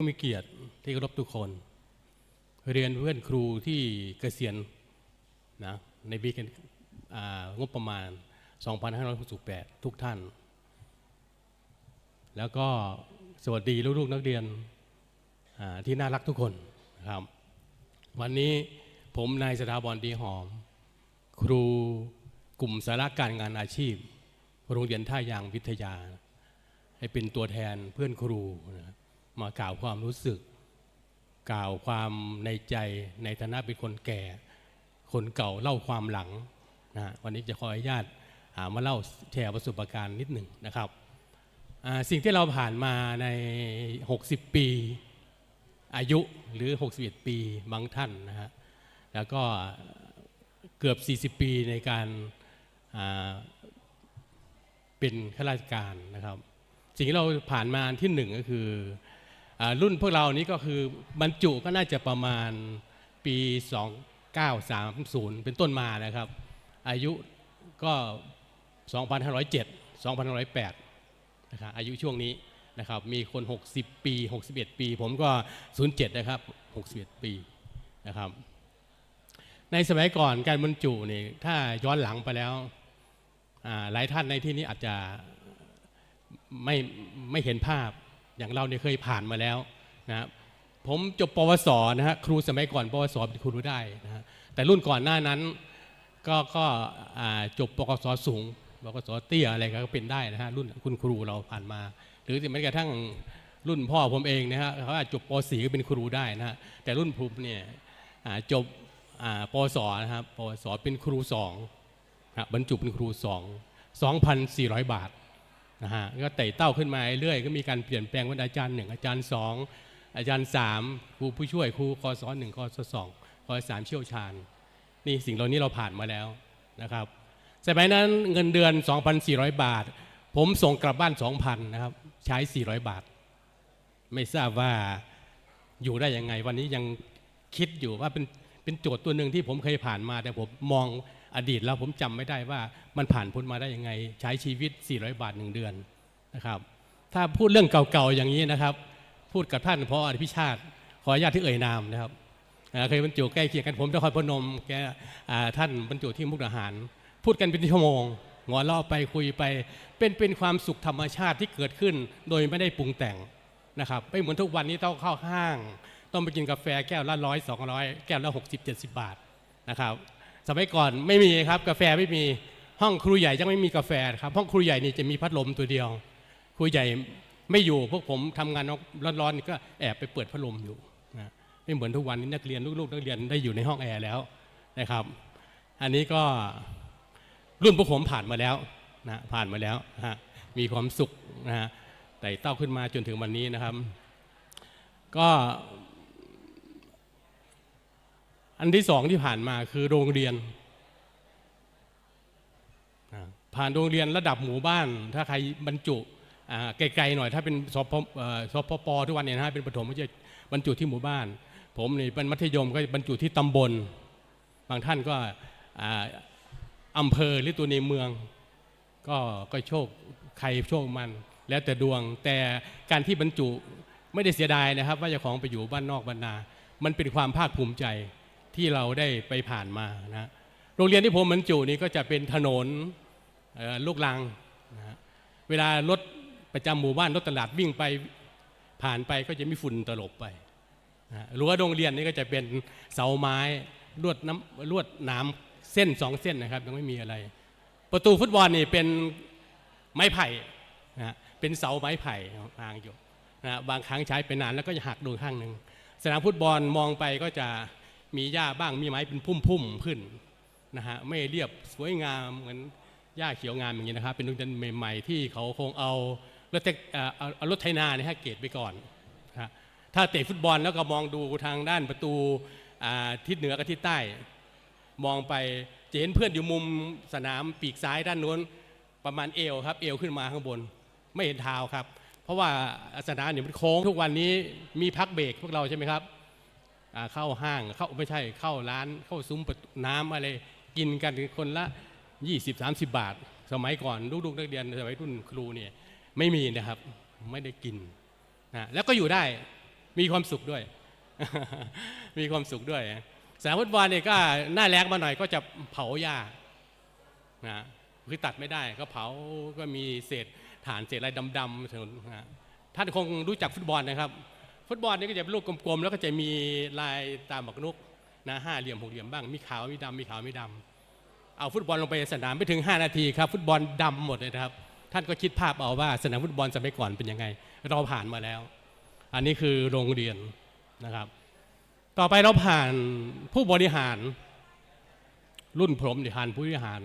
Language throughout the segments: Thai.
ผู้มีเกียรติที่เคารพทุกคน เรียนเพื่อนครูที่เกษียณนะในปีงบประมาณ 2568 ทุกท่าน แล้วก็สวัสดีลูกๆนักเรียนที่น่ารักทุกคนครับ วันนี้ผมนายสถาบรดีหอม ครูกลุ่มสาระการงานอาชีพ โรงเรียนท่ายางวิทยา ให้เป็นตัวแทนเพื่อนครูนะ มากล่าวความรู้สึก กล่าวความในใจในฐานะเป็นคนแก่ คนเก่าเล่าความหลังนะวันนี้จะขออนุญาตหามาเล่าแชร์ประสบการณ์นิดหนึ่งนะครับสิ่งที่เราผ่านมาใน 60 ปี อายุหรือ 61 ปีบางท่านนะฮะแล้วก็เกือบ 40 ปีในการาเป็นข้าราชการนะครับ สิ่งที่เราผ่านมาที่หนึ่งก็คือ รุ่นพวกเรานี้ก็คือบรรจุก็น่าจะประมาณปี 2930 เป็นต้นมานะครับ อายุก็ 2507 2508นะครับอายุช่วงนี้นะครับมีคน 60 ปี 61 ปี ผมก็ 07 นะครับ 61 ปีนะครับในสมัยก่อนการบรรจุนี่ถ้าย้อนหลังไปแล้วหลายท่านในที่นี้อาจจะไม่ไม่เห็นภาพ อย่างเราเนี่ยเคยผ่านมาแล้วนะครับผมจบปวสนะฮะครูสมัยก่อนปวสเป็นครูได้นะฮะแต่รุ่นก่อนหน้านั้นก็ก็จบปกสสูงปกสเตี้ยอะไรก็เป็นได้นะฮะรุ่นคุณครูเราผ่านมา หรือแม้กระทั่งรุ่นพ่อผมเองนะฮะเขาอาจจบป .4 ก็เป็นครูได้นะฮะแต่รุ่นผมเนี่ยจบปวสนะครับปวสเป็นครูสองบรรจุเป็นครูสอง2,400 บาท นะฮะก็ไต่เต้าขึ้นมาเรื่อยก็มีการเปลี่ยนแปลงว่าอาจารย์หนึ่งอาจารย์สองอาจารย์สามครูผู้ช่วยครูคอสอนหนึ่งคอสสองคอสามเชี่ยวชาญ นี่สิ่งเหล่านี้เราผ่านมาแล้วนะครับสมัยนั้นเงินเดือน 2,400 บาท ผมส่งกลับบ้าน 2,000นะครับใช้ 400 บาท ไม่ทราบว่าอยู่ได้ยังไง วันนี้ยังคิดอยู่ว่าเป็นเป็นโจทย์ตัวหนึ่งที่ผมเคยผ่านมา แต่ผมมอง อดีตแล้วผมจำไม่ได้ว่ามันผ่านพ้นมาได้ยังไง ใช้ชีวิต 400 บาทหนึ่งเดือนนะครับ ถ้าพูดเรื่องเก่าๆอย่างนี้นะครับ พูดกับท่านพออภิชาติ ขออนุญาตที่เอ่ยนามนะครับเคยบรรจุใกล้เคียงกันผมนครพนมแกท่านบรรจุที่มุกดาหาร พูดกันเป็นชั่วโมงหัวเราะไปคุยไป เป็นเป็นความสุขธรรมชาติที่เกิดขึ้น โดยไม่ได้ปรุงแต่งนะครับไม่เหมือนทุกวันนี้ต้องเข้าห้าง ต้องไปกินกาแฟแก้วละร้อยสองร้อยแก้วละหกสิบเจ็ดสิบบาทนะครับ สมัยก่อนไม่มีครับกาแฟไม่มีห้องครูใหญ่ยังไม่มีกาแฟครับห้องครูใหญ่นี่จะมีพัดลมตัวเดียว ครูใหญ่ไม่อยู่พวกผมทำงานร้อนๆนี่ก็แอบไปเปิดพัดลมอยู่นะไม่เหมือนทุกวันนี้นักเรียนลูกๆนักเรียนได้อยู่ในห้องแอร์แล้วนะครับ อันนี้ก็รุ่นพวกผมผ่านมาแล้วนะผ่านมาแล้วนะฮะมีความสุขนะฮะไต่เต้าขึ้นมาจนถึงวันนี้นะครับ ก็ อันที่สองที่ผ่านมาคือโรงเรียน ผ่านโรงเรียนระดับหมู่บ้าน ถ้าใครบรรจุไกลๆหน่อยถ้าเป็นสพสพปทุกวันเนี่ยนะเป็นประถมไม่ใช่บรรจุที่หมู่บ้าน ผมนี่เป็นมัธยมก็บรรจุที่ตำบล บางท่านก็อำเภอหรือตัวในเมือง ก็ก็โชคใครโชคมัน แล้วแต่ดวงแต่การที่บรรจุไม่ได้เสียดายนะครับ ว่าจะของไปอยู่บ้านนอกบ้านนา มันเป็นความภาคภูมิใจ ที่เราได้ไปผ่านมานะโรงเรียนที่ผมบรรจุนี่ก็จะเป็นถนนลูกลังนะเวลารถประจำหมู่บ้านรถตลาดวิ่งไปผ่านไปก็จะมีฝุ่นตลบไปนะฮะรั้วโรงเรียนนี่ก็จะเป็นเสาไม้ลวดน้ำลวดหน้ำเส้นสองเส้นนะครับยังไม่มีอะไร ประตูฟุตบอลนี่เป็นไม้ไผ่นะเป็นเสาไม้ไผ่ทางอยู่นะบางครั้งใช้ไปนานแล้วก็จะหักโดนข้างหนึ่งสนามฟุตบอลมองไปก็จะ มีหญ้าบ้างมีไม้เป็นพุ่มๆขึ้นนะฮะไม่เรียบสวยงามเหมือนหญ้าเขียวงามอย่างนี้นะครับเป็นโรงเรียนใหม่ๆ ที่เขาคงเอารถเทคเอ่อเอารถไถนาเนี่ยให้เกตไปก่อนนะถ้าเตะฟุตบอลแล้วก็มองดูทางด้านประตูทิศเหนือกับทิศใต้ มองไปจะเห็นเพื่อนอยู่มุมสนามปีกซ้ายด้านโน้นประมาณเอวครับเอวขึ้นมาข้างบน ไม่เห็นเท้าครับ เพราะว่าสนามเนี่ยมันโค้งทุกวันนี้มีพักเบรกพวกเราใช่ไหมครับ เข้าห้างเข้าไม่ใช่เข้าร้าน เข้าซุ้มประตูน้ำอะไรกินกันคนละ 20-30 บาท สมัยก่อนลูกๆนักเรียนสมัยรุ่นครูเนี่ยไม่มีนะครับไม่ได้กินนะแล้วก็อยู่ได้มีความสุขด้วย มีความสุขด้วยสนามฟุตบอลเนี่ยก็หน้าแรงมาหน่อยก็จะเผาหญ้านะคือตัดไม่ได้ก็เผาก็มีเศษฐานเศษอะไรดำๆถนนนะท่านคงรู้จักฟุตบอลนะครับ ฟุตบอลนี่ก็จะเป็นลูกกลมๆ แล้วก็จะมีลายตามหมกรุกนะห้าเหลี่ยมหกเหลี่ยมบ้าง มีขาวมีดำมีขาวมีดำเอาฟุตบอลลงไปสนามไม่ถึง 5 นาทีครับ ฟุตบอลดำหมดเลยนะครับ ท่านก็คิดภาพเอาว่าสนามฟุตบอลสมัยก่อนเป็นยังไง เราผ่านมาแล้ว อันนี้คือโรงเรียนนะครับ ต่อไปเราผ่านผู้บริหาร รุ่นผมเนี่ยผ่านผู้บริหาร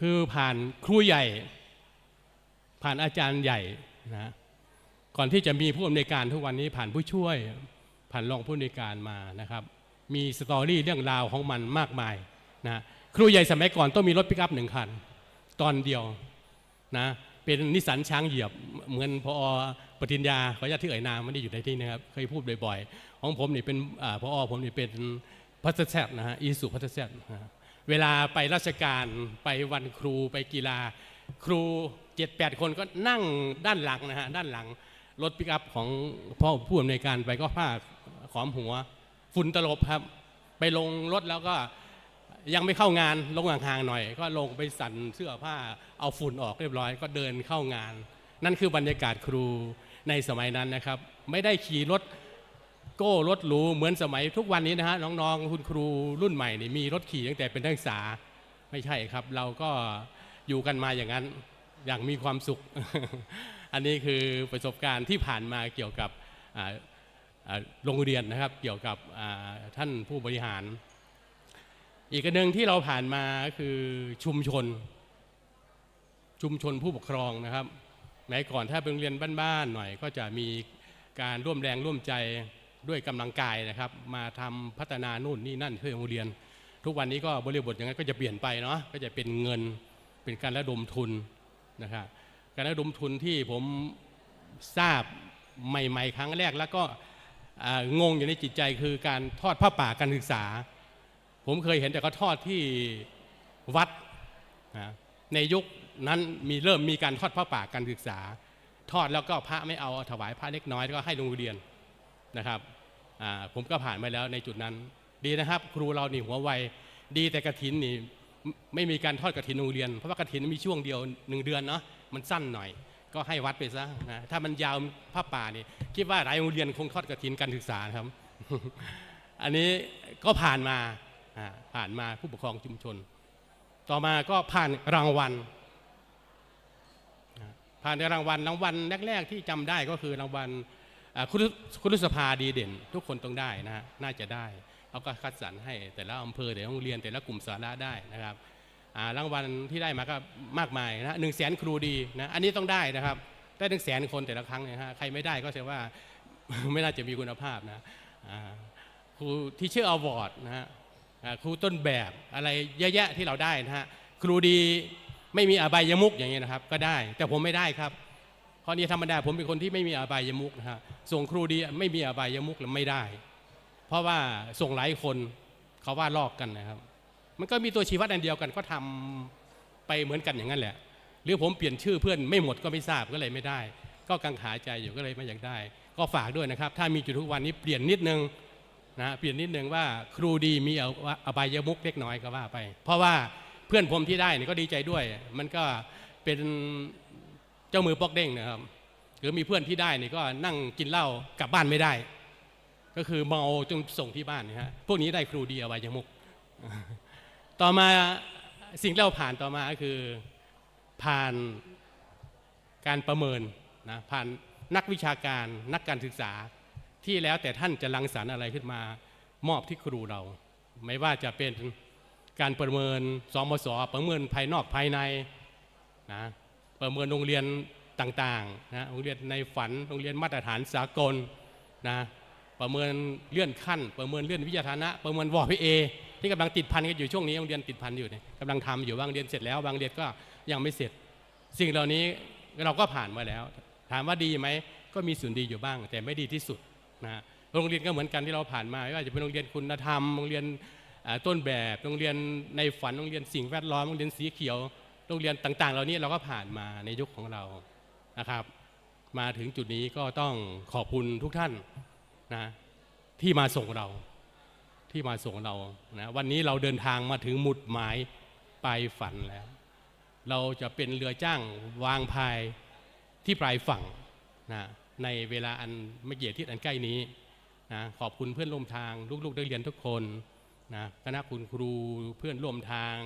คือผ่านครูใหญ่ ผ่านอาจารย์ใหญ่นะ ก่อนที่จะมีผู้อำนวยการทุกวันนี้ผ่านผู้ช่วยผ่านรองผู้อำนวยการมานะครับ มีสตอรี่เรื่องราวของมันมากมายนะครูใหญ่สมัยก่อนต้องมีรถปิกอัพหนึ่งคัน ตอนเดียวนะเป็นนิสสันช้างเหยียบเหมือนพอปฏิญญาขออนุญาตที่เอ่ยนามไม่ได้อยู่ในที่นะครับเคยพูดบ่อยๆของผมนี่เป็นอพอผมนี่เป็นพัฒแซดนะฮะอีสุพัฒแซดนะฮะเวลาไปราชการไปวันครูไปกีฬา ครูเจ็ดแปดคนก็นั่งด้านหลังนะฮะด้านหลัง รถปิกอัพของพ่อผู้อำนวยการไปก็ผ้าขอมหัว ฝุ่นตลบครับ ไปลงรถแล้วก็ยังไม่เข้างานลงห่างๆหน่อย ก็ลงไปสั่นเสื้อผ้าเอาฝุ่นออกเรียบร้อย ก็เดินเข้างาน นั่นคือบรรยากาศครูในสมัยนั้นนะครับ ไม่ได้ขี่รถโก้รถหรูเหมือนสมัยทุกวันนี้นะฮะน้องๆคุณครูรุ่นใหม่นี่มีรถขี่ตั้งแต่เป็นนักศึกษาไม่ใช่ครับ เราก็อยู่กันมาอย่างนั้นอย่างมีความสุข อันนี้คือประสบการณ์ที่ผ่านมาเกี่ยวกับโรงเรียนนะครับ เกี่ยวกับท่านผู้บริหาร อีกอันหนึ่งที่เราผ่านมาคือชุมชน ชุมชนผู้ปกครองนะครับแม้ก่อนถ้าเป็นโรงเรียนบ้านๆหน่อย ก็จะมีการร่วมแรงร่วมใจด้วยกำลังกายนะครับ มาทำพัฒนานู่นนี่นั่นเพื่อโรงเรียน ทุกวันนี้ก็บริบทอย่างนั้นก็จะเปลี่ยนไปเนาะก็จะเป็นเงินเป็นการระดมทุนนะครับ การระดมทุนที่ผมทราบใหม่ ๆ ครั้งแรก แล้วก็งงอยู่ในจิตใจคือการทอดผ้าป่าการศึกษา ผมเคยเห็นแต่เขาทอดที่วัดนะในยุคนั้นมีเริ่มมีการทอดผ้าป่าการศึกษา ทอดแล้วก็พระไม่เอาถวายพระเล็กน้อยแล้วก็ให้โรงเรียนนะครับผมก็ผ่านมาแล้วในจุดนั้น ดีนะครับ ครูเรานี่หัวไวดีแต่กระถินนี่ไม่มีการทอดกระถินโรงเรียน เพราะว่ากระถินมีช่วงเดียวหนึ่งเดือนเนาะ มันสั้นหน่อย ก็ให้วัดไปซะนะถ้ามันยาวผ้าป่านี่คิดว่าหลายโรงเรียนคงทอดกระถินการศึกษาครับ อันนี้ก็ผ่านมาผ่านมาผู้ปกครองชุมชน ต่อมาก็ผ่านรางวัลผ่านรางวัลรางวัลแรกๆที่จำได้ก็คือรางวัลคุณคุณสภาดีเด่น ทุกคนต้องได้นะฮะน่าจะได้เขาก็คัดสรรให้แต่ละอำเภอแต่ละโรงเรียนแต่ละกลุ่มสาระได้นะครับ รางวัลที่ได้มาก็มากมายนะหนึ่งแสนครูดีนะอันนี้ต้องได้นะครับได้หนึ่งแสนคนแต่ละครั้งเนี่ยฮะใครไม่ได้ก็แสดงว่าไม่น่าจะมีคุณภาพนะครูที่ชื่ออวอร์ดนะฮะครูต้นแบบอะไรเยอะแยะที่เราได้นะฮะครูดีไม่มีอบายมุกอย่างเงี้ยนะครับ ก็ได้แต่ผมไม่ได้ครับข้อนี้ธรรมดาผมเป็นคนที่ไม่มีอบายมุกนะฮะส่งครูดีไม่มีอบายมุกแล้วไม่ได้ เพราะว่าส่งหลายคนเขาว่าลอกกันนะครับ มันก็มีตัวชี้วัดอันเดียวกันก็ทำไปเหมือนกันอย่างนั้นแหละ หรือผมเปลี่ยนชื่อเพื่อนไม่หมดก็ไม่ทราบก็เลยไม่ได้ ก็กังขาใจอยู่ก็เลยไม่อยากได้ ก็ฝากด้วยนะครับ ถ้ามีจุดทุกวันนี้เปลี่ยนนิดนึงนะเปลี่ยนนิดนึงว่าครูดีมีเอาอบายมุกเล็กน้อยก็ว่าไป เพราะว่าเพื่อนผมที่ได้นี่ก็ดีใจด้วย มันก็เป็นเจ้ามือปอกเด้งนะครับหรือมีเพื่อนที่ได้นี่ก็นั่งกินเหล้ากลับบ้านไม่ได้ ก็คือเมาจนส่งที่บ้านนะฮะพวกนี้ได้ครูดีอบายมุก ต่อมาสิ่งที่เราผ่านต่อมาก็คือผ่านการประเมินนะผ่านนักวิชาการนักการศึกษาที่แล้วแต่ท่านจะรังสรรค์อะไรขึ้นมามอบที่ครูเรา ไม่ว่าจะเป็นการประเมินสมสประเมินภายนอกภายในนะประเมินโรงเรียนต่างๆนะโรงเรียนในฝันโรงเรียนมาตรฐานสากลนะประเมินเลื่อนขั้น ประเมินเลื่อนวิทยาฐานะ ประเมินวอพีเอ ที่กำลังติดพันกันอยู่ช่วงนี้โรงเรียนติดพันอยู่เนี่ยกำลังทำอยู่บางเรียนเสร็จแล้วบางเรียนก็ยังไม่เสร็จ สิ่งเหล่านี้เราก็ผ่านมาแล้ว ถามว่าดีไหมก็มีส่วนดีอยู่บ้าง แต่ไม่ดีที่สุดนะโรงเรียนก็เหมือนกันที่เราผ่านมาไม่ว่าจะเป็นโรงเรียนคุณธรรมโรงเรียนต้นแบบโรงเรียนในฝันโรงเรียนสิ่งแวดล้อมโรงเรียนสีเขียว โรงเรียนต่าง ๆ เหล่านี้เราก็ผ่านมาในยุคของเรานะครับ มาถึงจุดนี้ก็ต้องขอบคุณทุกท่านนะที่มาส่งเรา ที่มาส่งเรานะวันนี้เราเดินทางมาถึงหมุดหมายปลายฝันแล้ว เราจะเป็นเรือจ้างวางพายที่ปลายฝั่งนะในเวลาอันไม่เกี่ยรติอันใกล้นี้นะขอบคุณเพื่อนร่วมทางลูกๆนักเรียนทุกคนนะคณะคุณครูเพื่อนร่วมทาง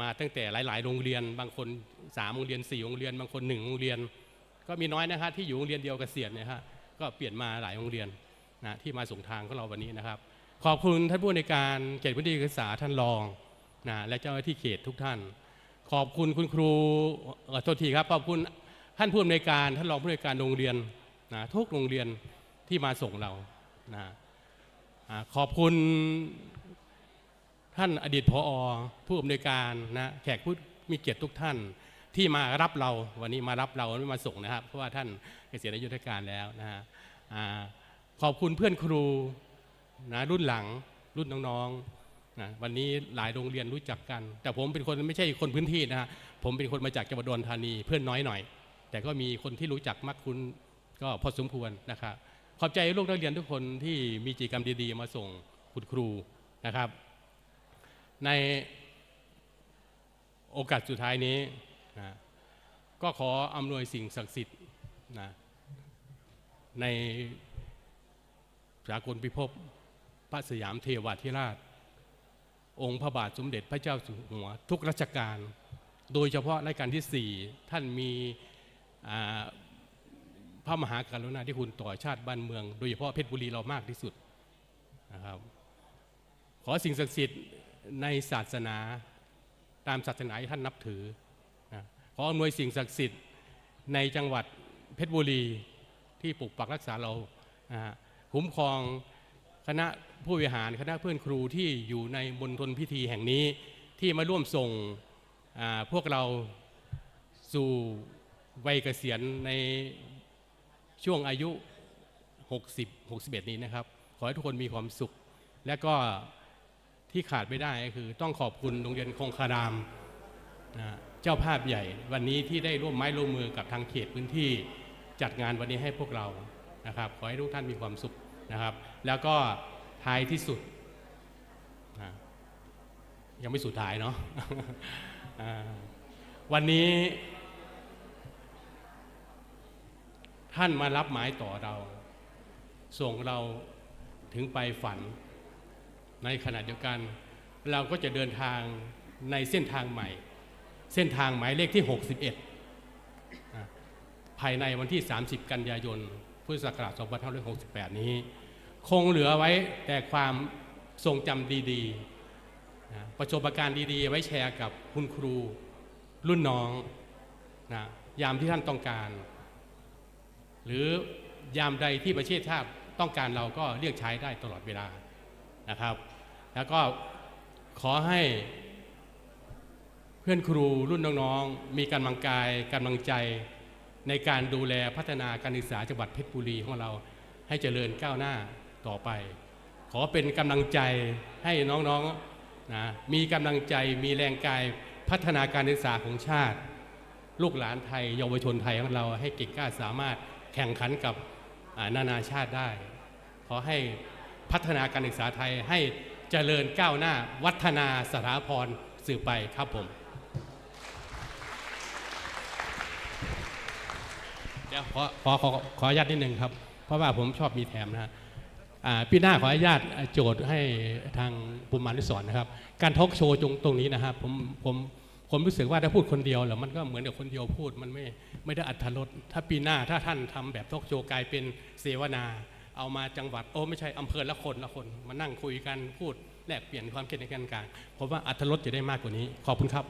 มาตั้งแต่หลาย ๆ โรงเรียน บางคนสามโรงเรียนสี่โรงเรียน บางคนหนึ่งโรงเรียน ก็มีน้อยนะฮะที่อยู่โรงเรียนเดียวกเกษียณนะฮะก็เปลี่ยนมาหลายโรงเรียนนะที่มาส่งทางของเราวันนี้นะครับ ขอบคุณท่านผู้ในวยการเขตพื้นที่การศึกษาท่านรองนะและเจ้าหน้าที่เขตทุกท่าน ขอบคุณคุณครูโทษทีครับขอบคุณท่านผู้อำนวยการท่านรองผู้อำนวยการโรงเรียนนะทุกโรงเรียนที่มาส่งเรานะขอบคุณท่านอดีตผอผู้อำนวยการนะแขกผู้มีเกียรติทุกท่านที่มารับเราวันนี้มารับเราไม่มาส่งนะครับ เพราะว่าท่านเกษียณอายุราชการแล้วนะฮะขอบคุณเพื่อนครู นะรุ่นหลังรุ่นน้องๆนะวันนี้หลายโรงเรียนรู้จักกัน แต่ผมเป็นคนไม่ใช่คนพื้นที่นะฮะผมเป็นคนมาจากจังหวัดอุดรธานีเพื่อนน้อยหน่อย แต่ก็มีคนที่รู้จักมักคุ้นก็พอสมควรนะครับขอบใจลูกนักเรียนทุกคนที่มีกิจกรรมดีๆ มาส่งคุณครูนะครับ ในโอกาสสุดท้ายนี้นะก็ขออำนวยสิ่งศักดิ์สิทธิ์นะในสากลพิภพ พระสยามเทวาธิราช องค์พระบาทสมเด็จพระเจ้าอยู่หัว ทุกรัชกาลโดยเฉพาะรัชกาลที่สี่ท่านมีพระมหากรุณาธิคุณต่อชาติบ้านเมือง โดยเฉพาะเพชรบุรีเรามากที่สุดนะครับขอสิ่งศักดิ์สิทธิ์ในศาสนาตามศาสนาที่ท่านนับถือนะขออำนวยสิ่งศักดิ์สิทธิ์ในจังหวัดเพชรบุรีที่ปกปักรักษาเรานะคุ้มครอง คณะผู้บริหารคณะเพื่อนครูที่อยู่ในมณฑลพิธีแห่งนี้ที่มาร่วมส่งพวกเราสู่วัยเกษียณในช่วงอายุ 60 61 นี้นะครับ ขอให้ทุกคนมีความสุข และก็ที่ขาดไม่ได้ก็คือต้องขอบคุณโรงเรียนคงคารามนะเจ้าภาพใหญ่ วันนี้ที่ได้ร่วมไม้ร่วมมือกับทางเขตพื้นที่จัดงานวันนี้ให้พวกเรานะครับ ขอให้ทุกท่านมีความสุขนะครับ แล้วก็ท้ายที่สุด ยังไม่สุดท้ายเนาะวันนี้ ท่านมารับหมายต่อเรา ส่งเราถึงไปฝัน ในขณะเดียวกัน เราก็จะเดินทางในเส้นทางใหม่ เส้นทางหมายเลขที่ 61 ภายในวันที่ 30 กันยายน พุทธศักราช 2568 นี้ คงเหลือไว้แต่ความทรงจำดีๆนะประสบการณ์ดีๆ ไว้แชร์กับคุณครูรุ่นน้องนะยามที่ท่านต้องการ หรือยามใดที่ประเทศชาติต้องการเราก็เรียกใช้ได้ตลอดเวลานะครับ แล้วก็ขอให้เพื่อนครูรุ่นน้องๆ มีกำลังกายกำลังใจในการดูแลพัฒนาการศึกษาจังหวัดเพชรบุรีของเราให้เจริญก้าวหน้า ต่อไป ขอเป็นกำลังใจให้น้องๆนะมีกำลังใจมีแรงกายพัฒนาการศึกษาของชาติ ลูกหลานไทยเยาวชนไทยของเราให้เก่งกล้าสามารถแข่งขันกับนานาชาติได้ ขอให้พัฒนาการศึกษาไทยให้เจริญก้าวหน้าวัฒนาสถาพรสืบไปครับผมเดี๋ยวขอขอขอขออนุญาตนิดนึงครับ เพราะว่าผมชอบมีแถมนะฮะ พี่หน้าขออนุญาตโจทย์ให้ทางภูมิมานุสรณ์นะครับ การทอล์กโชว์ตรงตรงนี้นะครับผมผมผมรู้สึกว่าถ้าพูดคนเดียวแล้วมันก็เหมือนกับคนเดียวพูดมันไม่ไม่ได้อัธรสถ้าปีหน้าถ้าท่านทำแบบทอล์กโชว์กลายเป็นเสวนา เอามาจังหวัดโอ้ไม่ใช่อำเภอละคนละคนมานั่งคุยกันพูดแลกเปลี่ยนความคิดในกันกลางผมว่าอัธรสจะได้มากกว่านี้ขอบคุณครับ